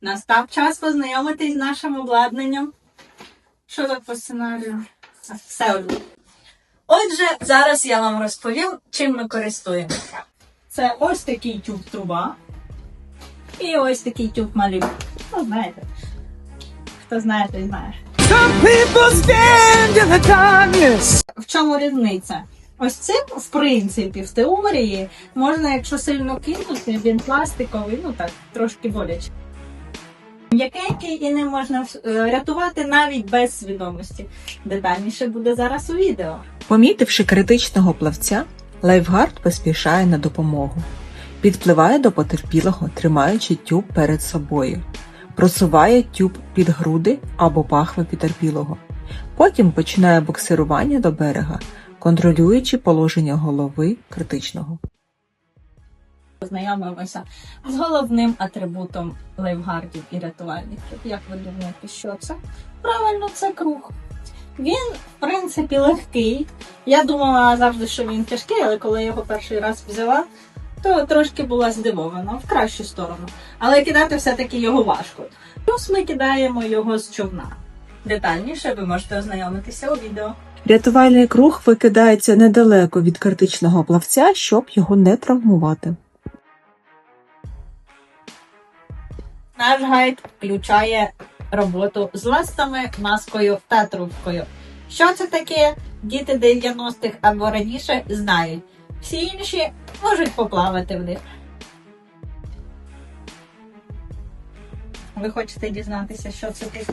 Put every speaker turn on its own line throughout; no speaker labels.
Настав час познайомитись з нашим обладнанням. Що тут по сценарію? Все одно. Отже, зараз я вам розповім, чим ми користуємося. Це ось такий тюб труба. І ось такий тюб малюк. Ну, знаєте. Хто знає, той знає. В чому різниця? Ось цим, в принципі, в теорії можна, якщо сильно кинути, він пластиковий, ну так, трошки боляче. М'якенький і не можна е, рятувати навіть без свідомості. Детальніше буде зараз у відео.
Помітивши критичного плавця, лайфгард поспішає на допомогу. Підпливає до потерпілого, тримаючи тюб перед собою. Просуває тюб під груди або пахви потерпілого. Потім починає буксирування до берега, контролюючи положення голови критичного.
Познайомимося з головним атрибутом лайфгардів і рятувальників. Як ви думаєте, що це? Правильно, це круг. Він, в принципі, легкий. Я думала завжди, що він тяжкий, але коли я його перший раз взяла, то трошки була здивована в кращу сторону. Але кидати все-таки його важко. Плюс ми кидаємо його з човна. Детальніше ви можете ознайомитися у відео.
Рятувальний круг викидається недалеко від критичного плавця, щоб його не травмувати.
Наш гайд включає роботу з ластами, маскою та трубкою. Що це таке? Діти 90-х або раніше знають. Всі інші можуть поплавати в них. Ви хочете дізнатися, що це таке?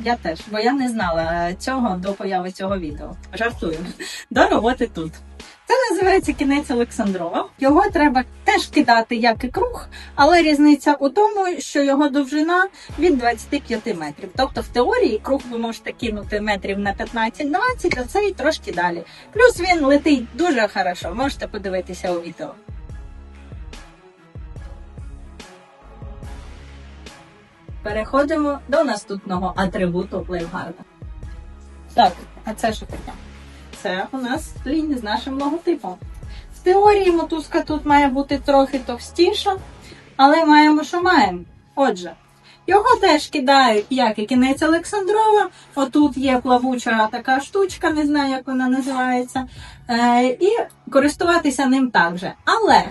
Я теж, бо я не знала цього до появи цього відео. Жартую. До роботи тут. Це називається кінець Олександрова. Його треба теж кидати як і круг, але різниця у тому, що його довжина від 25 метрів. Тобто, в теорії круг ви можете кинути метрів на 15-20, а цей трошки далі. Плюс він летить дуже хорошо. Можете подивитися у відео. Переходимо до наступного атрибуту лейфгарда. Так, а це що таке? Це у нас лінь з нашим логотипом. В теорії мотузка тут має бути трохи товстіша, але маємо, що маємо. Отже, його теж кидають, як і кінець Олександрова. Отут є плавуча така штучка, не знаю, як вона називається. Е, і користуватися ним так же. Але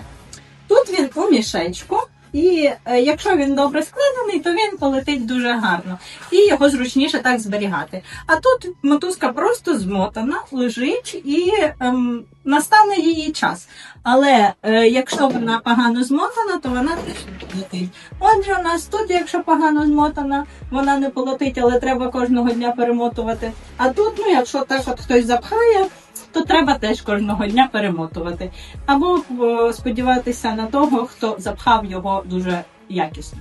тут він у мішечку. І е, якщо він добре складений, то він полетить дуже гарно. І його зручніше так зберігати. А тут мотузка просто змотана, лежить і ем, настане її час. Але е, якщо вона погано змотана, то вона теж не полетить. Отже, у нас тут, якщо погано змотана, вона не полетить, але треба кожного дня перемотувати. А тут, ну якщо так от хтось запхає, то треба теж кожного дня перемотувати. Або е, сподіватися на того, хто запхав його дуже якісно.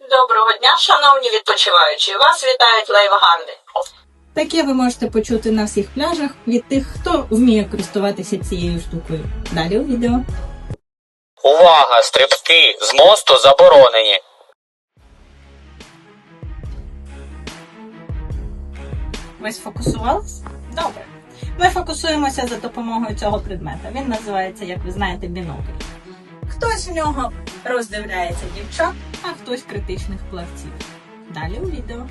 Доброго дня, шановні відпочиваючі! Вас вітають лайвганди.
Таке ви можете почути на всіх пляжах від тих, хто вміє користуватися цією штукою. Далі у відео.
Увага! Стрибки з мосту заборонені.
Ви сфокусувались? Добре. Ми фокусуємося за допомогою цього предмета. Він називається, як ви знаєте, бінокль. Хтось в нього роздивляється дівчат, а хтось критичних плавців. Далі у відео.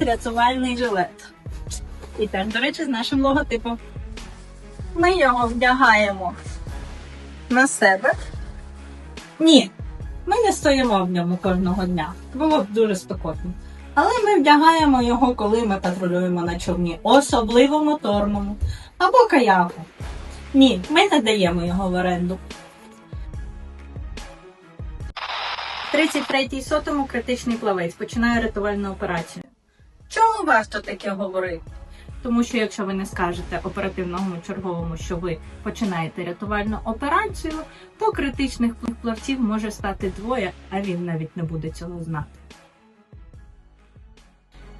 Рятувальний жилет. І теж, до речі, з нашим логотипом. Ми його вдягаємо на себе. Ні, ми не стоїмо в ньому кожного дня. Було б дуже спекотно. Але ми вдягаємо його, коли ми патрулюємо на човні, особливо моторному або каяку. Ні, ми не даємо його в оренду. 33-й сотому критичний плавець починає рятувальну операцію. Чому варто таке говорити? Тому що якщо ви не скажете оперативному черговому, що ви починаєте рятувальну операцію, то критичних плавців може стати двоє, а він навіть не буде цього знати.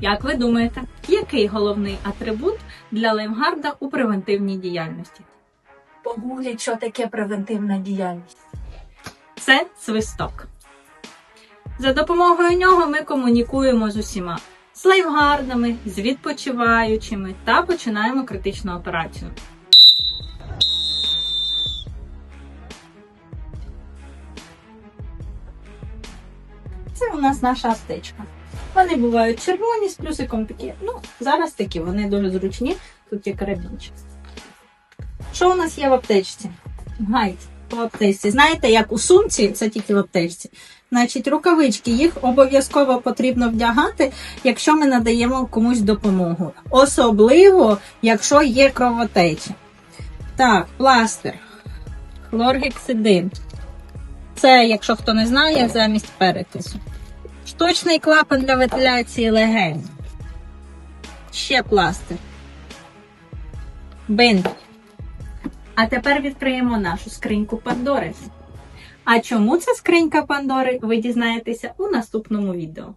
Як ви думаєте, який головний атрибут для лайфгарда у превентивній діяльності? Погугліть, що таке превентивна діяльність. Це свисток. За допомогою нього ми комунікуємо з усіма. З лайфгардами, з відпочиваючими та починаємо критичну операцію. Це у нас наша аптечка. Вони бувають червоні з плюсиком такі. Ну, зараз такі, вони дуже зручні. Тут є карабінчик. Що у нас є в аптечці? Гайд по аптечці. Знаєте, як у сумці, це тільки в аптечці. Значить, рукавички їх обов'язково потрібно вдягати, якщо ми надаємо комусь допомогу. Особливо, якщо є кровотеча. Так, пластир. Хлоргексидин. Це, якщо хто не знає, замість перекису. Штучний клапан для вентиляції легень. Ще пластир. Бинт. А тепер відкриємо нашу скриньку Пандори. А чому це скринька Пандори, ви дізнаєтеся у наступному відео.